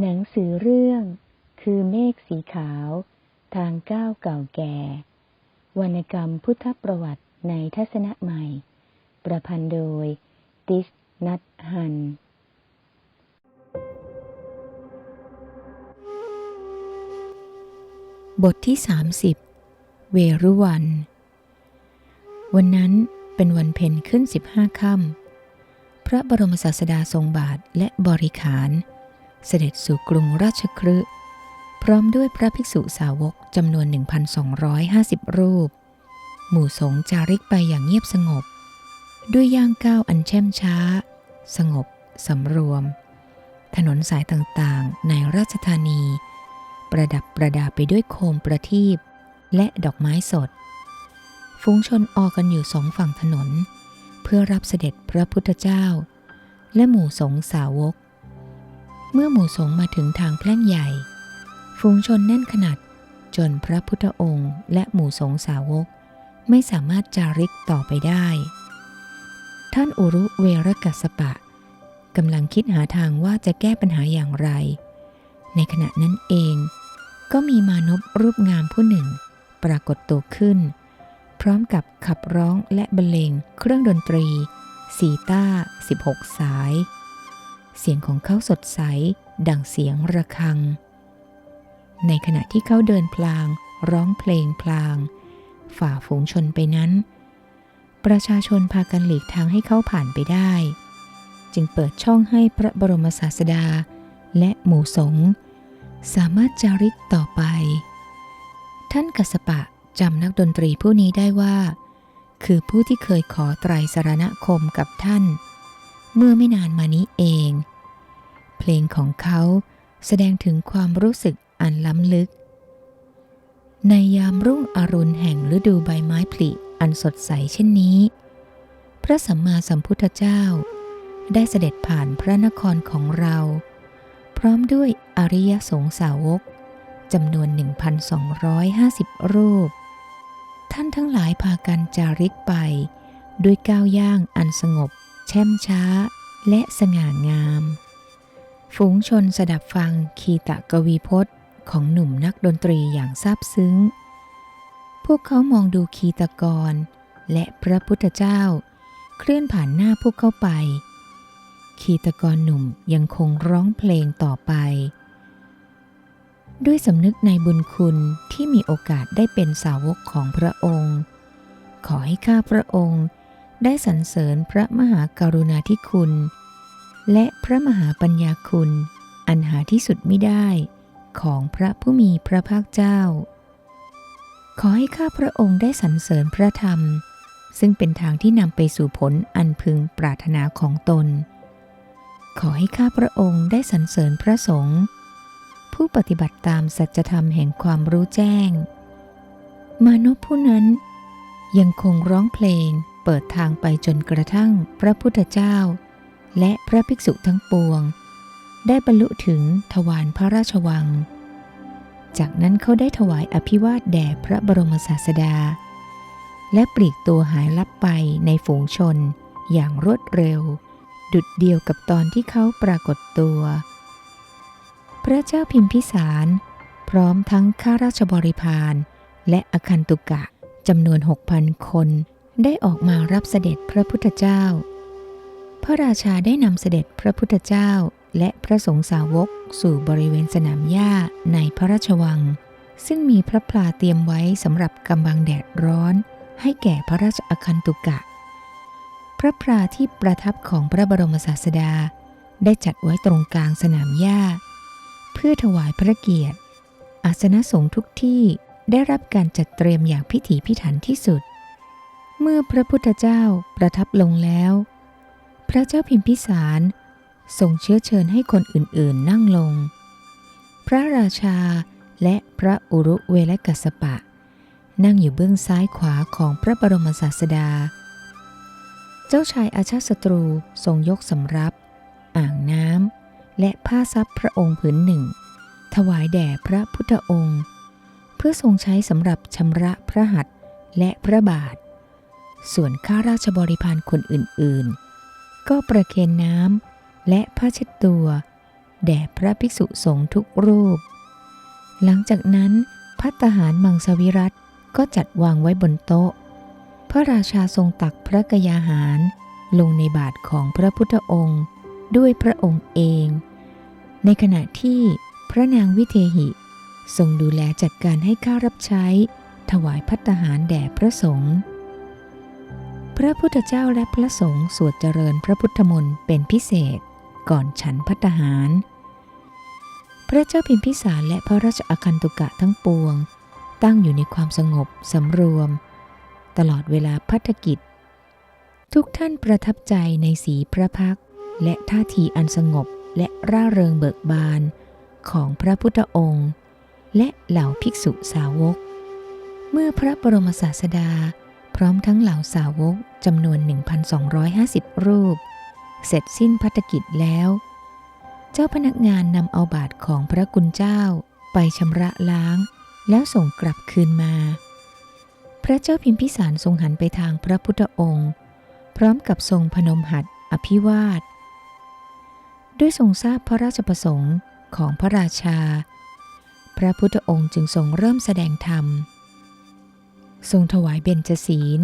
หนังสือเรื่อง คือเมฆสีขาว ทางก้าวเก่าแก่ วรรณกรรมพุทธประวัติในทัศนะใหม่ ประพันธ์โดย ติสนัทฮันบทที่ 30 เวรุวัน วันนั้นเป็นวันเพ็ญขึ้น15ค่ำพระบรมศาสดาทรงบาทและบริขาร เสด็จสู่กรุงราชคฤห์พร้อมด้วยพระภิกษุสาวกจำนวน 1,250 รูป หมู่สงฆ์จาริกไปอย่างเงียบสงบ ด้วยย่างก้าวอันแช่มช้า สงบสำรวม ถนนสายต่างๆ ในราชธานี ประดับประดาไปด้วยโคมประทีปและดอกไม้สด ฝูงชนออกกันอยู่สองฝั่งถนน เพื่อรับเสด็จพระพุทธเจ้า และหมู่สงฆ์สาวก เมื่อหมู่สงมาถึงทางแพร่งใหญ่ ฝูงชนแน่นขนาด จนพระพุทธองค์และหมู่สงสาวก ไม่สามารถจาริกต่อไปได้ ท่านอุรุเวรกัสสปะกำลังคิดหาทางว่าจะแก้ปัญหาอย่างไร ในขณะนั้นเอง ก็มีมานพรูปงามผู้หนึ่ง ปรากฏตัวขึ้น พร้อมกับขับร้องและบรรเลงเครื่องดนตรีสีต้า 16 สาย เสียงของเขาสดใส ดังเสียงระฆัง ในขณะที่เขาเดินพลาง ร้องเพลงพลาง ฝ่าฝูงชนไปนั้น ประชาชนพากันหลีกทางให้เขาผ่านไปได้ จึงเปิดช่องให้พระบรมศาสดา และหมู่สงฆ์สามารถจาริกต่อไป ท่านกัสปะจำนักดนตรีผู้นี้ได้ว่า คือผู้ที่เคยขอไตรสรณคมกับท่าน เมื่อไม่นานมานี้เอง เพลงของเขาแสดงถึงความรู้สึกอันล้ำลึก ในยามรุ่งอรุณแห่งฤดูใบไม้ผลิอันสดใสเช่นนี้ พระสัมมาสัมพุทธเจ้า ได้เสด็จผ่านพระนครของเรา พร้อมด้วยอริยสงสาวกจำนวน 1,250 รูป ท่านทั้งหลายพากันจาริกไป ด้วยก้าวย่างอันสงบ แช่มช้าและสง่างาม ฝูงชนสดับฟังคีตะกวีพจน์ของหนุ่มนักดนตรีอย่างซาบซึ้ง พวกเขามองดูคีตกร และพระพุทธเจ้า เคลื่อนผ่านหน้าพวกเขาไป คีตกรหนุ่มยังคงร้องเพลงต่อไป ด้วยสำนึกในบุญคุณที่มีโอกาสได้เป็นสาวกของพระองค์ ขอให้ข้าพระองค์ ได้สรรเสริญพระมหากรุณาธิคุณ และพระมหาปัญญาคุณ อันหาที่สุดไม่ได้ของพระผู้มีพระภาคเจ้า ขอให้ข้าพระองค์ได้สรรเสริญพระธรรม ซึ่งเป็นทางที่นำไปสู่ผลอันพึงปรารถนาของตน ขอให้ข้าพระองค์ได้สรรเสริญพระสงฆ์ผู้ปฏิบัติตามสัจธรรมแห่งความรู้แจ้ง มานพผู้นั้นยังคงร้องเพลง เปิดทางไปจนกระทั่งพระพุทธเจ้า และพระภิกษุทั้งปวง ได้บรรลุถึงทวารพระราชวัง จากนั้นเขาได้ถวายอภิวาทแด่พระบรมศาสดา และปลีกตัวหายลับไปในฝูงชนอย่างรวดเร็ว ดุดเดียวกับตอนที่เขาปรากฏตัว พระเจ้าพิมพิสารพร้อมทั้งข้าราชบริพารและอคันตุกะจำนวน 6,000 คน ได้ออกมารับเสด็จพระพุทธเจ้า พระราชาได้นำเสด็จพระพุทธเจ้าและพระสงฆ์สาวกสู่บริเวณสนามหญ้าในพระราชวัง ซึ่งมีพระพลาเตรียมไว้สำหรับกำบังแดดร้อนให้แก่พระราชอคันตุกะ พระพลาที่ประทับของพระบรมศาสดา ได้จัดไว้ตรงกลางสนามหญ้า เพื่อถวายพระเกียรติ อาสนะสงฆ์ทุกที่ได้รับการจัดเตรียมอย่างพิถีพิถันที่สุด เมื่อพระพุทธเจ้าประทับลงแล้ว พระเจ้าพิมพิสารทรงเชื้อเชิญให้คนอื่นๆนั่งลง พระราชาและพระอุรุเวลกัสปะ นั่งอยู่เบื้องซ้ายขวาของพระบรมศาสดา เจ้าชายอาชาติศัตรูทรงยกสำรับ อ่างน้ำและผ้าซับพระองค์ผืนหนึ่ง ถวายแด่พระพุทธองค์ เพื่อทรงใช้สำหรับชำระพระหัตถ์และพระบาท ส่วนข้าราชบริพารคนอื่นๆ ก็ประเคนน้ำและผ้าเช็ดตัว แด่พระภิกษุสงฆ์ทุกรูป หลังจากนั้นพัตหารมังสวิรัตก็จัดวางไว้บนโต๊ะ พระราชาทรงตักพระกยาหารลงในบาทของพระพุทธองค์ ด้วยพระองค์เอง ในขณะที่พระนางวิเทหิทรงดูแลจัดการให้ข้ารับใช้ ถวายพัตหารแด่พระสงฆ์ พระพุทธเจ้าและพระสงฆ์สวดเจริญพระพุทธมนต์เป็นพิเศษก่อนฉันพัตหาร พระเจ้าพิมพิสารและพระราชอาคันตุกะทั้งปวง ตั้งอยู่ในความสงบสำรวม ตลอดเวลาพัฒกิจ ทุกท่านประทับใจในสีพระพักและท่าทีอันสงบและร่าเริงเบิกบานของพระพุทธองค์ และเหล่าภิกษุสาวก เมื่อพระบรมศาสดา พร้อมทั้งเหล่าสาวกจำนวน 1,250 รูป เสร็จสิ้นพัฒกิจแล้ว เจ้าพนักงานนำเอาบาทของพระกุณเจ้าไปชำระล้าง แล้วส่งกลับคืนมา พระเจ้าพิมพิสารทรงหันไปทางพระพุทธองค์ พร้อมกับทรงพนมหัตอภิวาท ด้วยทรงทราบพระราชประสงค์ของพระราชา พระพุทธองค์จึงทรงเริ่มแสดงธรรม ทรงถวายเบญจศีล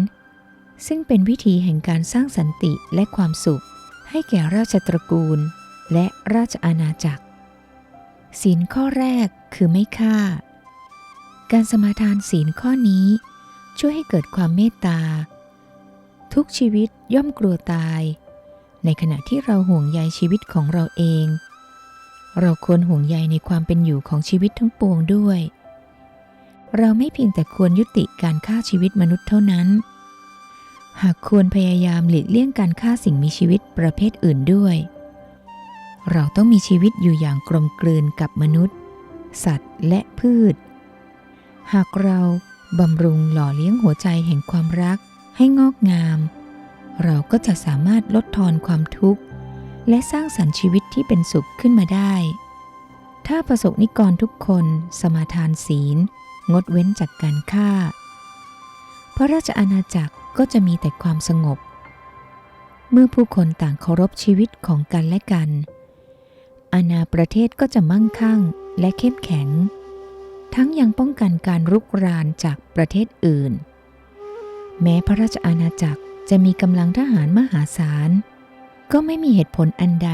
ซึ่งเป็นวิธีแห่งการสร้างสันติและความสุข ให้แก่ราชตระกูล และราชอาณาจักร ศีลข้อแรกคือไม่ฆ่า การสมาทานศีลข้อนี้ช่วยให้เกิดความเมตตา ทุกชีวิตย่อมกลัวตาย ในขณะที่เราห่วงใยชีวิตของเราเอง เราควรห่วงใยในความเป็นอยู่ของชีวิตทั้งปวงด้วย เราไม่เพียงแต่ควรยุติการฆ่าชีวิตมนุษย์เท่านั้น หากควรพยายามหลีกเลี่ยงการฆ่าสิ่งมีชีวิตประเภทอื่นด้วย เราต้องมีชีวิตอยู่อย่างกลมกลืนกับมนุษย์ สัตว์และพืช หากเราบำรุงหล่อเลี้ยงหัวใจแห่งความรักให้งอกงาม เราก็จะสามารถลดทอนความทุกข์ และสร้างสรรค์ชีวิตที่เป็นสุขขึ้นมาได้ ถ้าประสบนิกรทุกคน สมาทานศีล งดเว้นจากการฆ่า พระราชอาณาจักรก็จะมีแต่ความสงบ เมื่อผู้คนต่างเคารพชีวิตของกันและกัน อาณาประเทศก็จะมั่งคั่งและเข้มแข็ง ทั้งยังป้องกันการรุกรานจากประเทศอื่น แม้พระราชอาณาจักรจะมีกำลังทหารมหาศาล ก็ไม่มีเหตุผลอันใด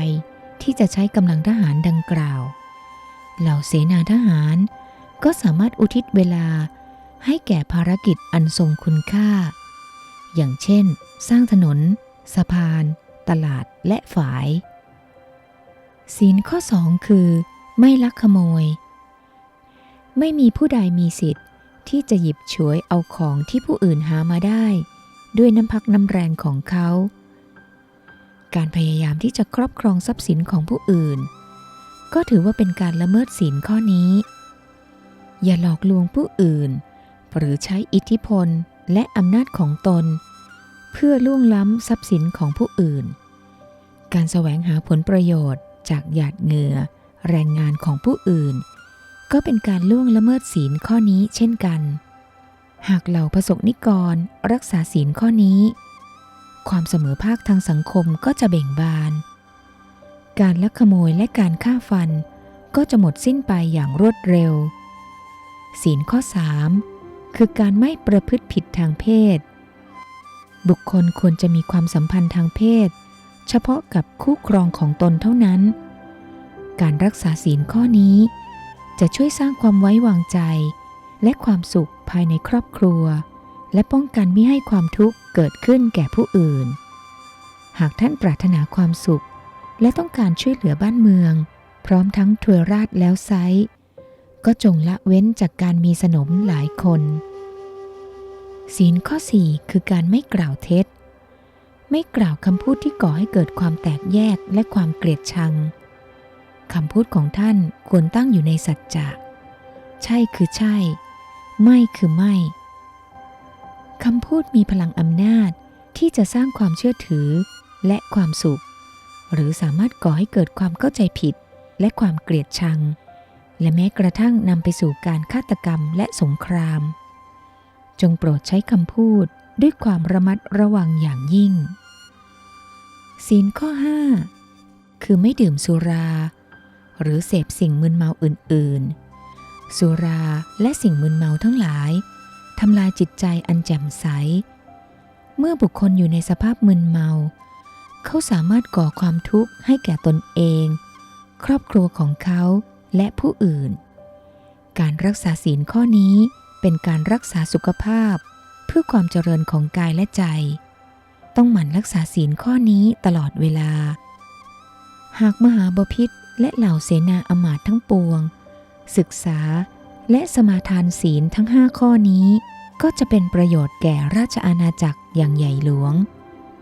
ที่จะใช้กำลังทหารดังกล่าว เหล่าเสนาทหาร ก็สามารถอุทิศเวลาให้แก่ภารกิจอันทรงคุณค่า อย่างเช่น สร้างถนน สะพาน ตลาดและฝาย ศีลข้อสองคือ ไม่ลักขโมย ไม่มีผู้ใดมีสิทธิ์ที่จะหยิบฉวยเอาของที่ผู้อื่นหามาได้ ด้วยน้ำพักน้ำแรงของเขา การพยายามที่จะครอบครองทรัพย์สินของผู้อื่น ก็ถือว่าเป็นการละเมิดศีลข้อนี้ อย่าหลอกลวงผู้อื่น หรือใช้อิทธิพลและอำนาจของตน เพื่อล่วงล้ำทรัพย์สินของผู้อื่น การแสวงหาผลประโยชน์จากหยาดเหงื่อ แรงงานของผู้อื่น ก็เป็นการล่วงละเมิดศีลข้อนี้เช่นกัน หากเหล่าประสบนิกรรักษาศีลข้อนี้ ความเสมอภาคทางสังคมก็จะเบ่งบาน การลักขโมยและการฆ่าฟันก็จะหมดสิ้นไปอย่างรวดเร็ว ศีลข้อ 3 คือการไม่ประพฤติผิดทางเพศ บุคคลควรจะมีความสัมพันธ์ทางเพศ เฉพาะกับคู่ครองของตนเท่านั้น การรักษาศีลข้อนี้ จะช่วยสร้างความไว้วางใจ และความสุขภายในครอบครัว และป้องกันไม่ให้ความทุกข์เกิดขึ้นแก่ผู้อื่น หากท่านปรารถนาความสุข และต้องการช่วยเหลือบ้านเมือง พร้อมทั้งถวยราชแล้วไซ ก็จงละเว้นจากการมีสนมหลายคน ศีลข้อ 4 คือการไม่กล่าวเท็จ ไม่กล่าวคำพูดที่ก่อให้เกิดความแตกแยกและความเกลียดชังคำพูดของท่านควรตั้งอยู่ในสัจจะ ใช่คือใช่ ไม่คือไม่คำพูดมีพลังอำนาจที่จะสร้างความเชื่อถือและความสุข หรือสามารถก่อให้เกิดความเข้าใจผิดและความเกลียดชัง และแม้กระทั่งนำไปสู่การฆาตกรรมและสงคราม จงโปรดใช้คำพูดด้วยความระมัดระวังอย่างยิ่ง ศีลข้อ 5 คือไม่ดื่มสุรา หรือเสพสิ่งมึนเมาอื่น ๆ สุราและสิ่งมึนเมาทั้งหลายทำลายจิตใจอันแจ่มใส เมื่อบุคคลอยู่ในสภาพมึนเมา เขาสามารถก่อความทุกข์ให้แก่ตนเอง ครอบครัวของเขา และผู้อื่น การรักษาศีลข้อนี้เป็นการรักษาสุขภาพ เพื่อความเจริญของกายและใจ ต้องหมั่นรักษาศีลข้อนี้ตลอดเวลา หากมหาบพิษและเหล่าเสนาอมาตย์ทั้งปวง ศึกษาและสมาทานศีลทั้งห้าข้อนี้ ก็จะเป็นประโยชน์แก่ราชอาณาจักรอย่างใหญ่หลวง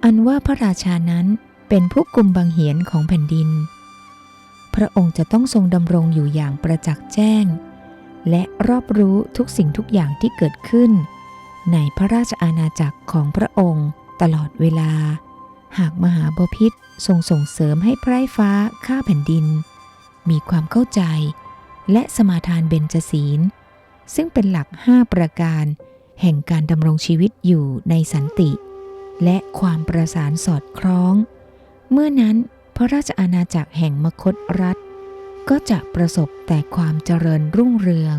อันว่าพระราชานั้นเป็นผู้กุมบังเหียนของแผ่นดิน พระองค์จะต้องทรงดำรงอยู่อย่างประจักษ์แจ้ง และรอบรู้ทุกสิ่งทุกอย่างที่เกิดขึ้น ในพระราชอาณาจักรของพระองค์ตลอดเวลา หากมหาบพิษทรงส่งเสริมให้ไพร่ฟ้าข้าแผ่นดิน มีความเข้าใจ และสมาทานเบญจศีล ซึ่งเป็นหลักห้าประการ แห่งการดำรงชีวิตอยู่ในสันติ และความประสานสอดคล้อง เมื่อนั้น พระราชอาณาจักรแห่งมคตรัฐ ก็จะประสบแต่ความเจริญรุ่งเรือง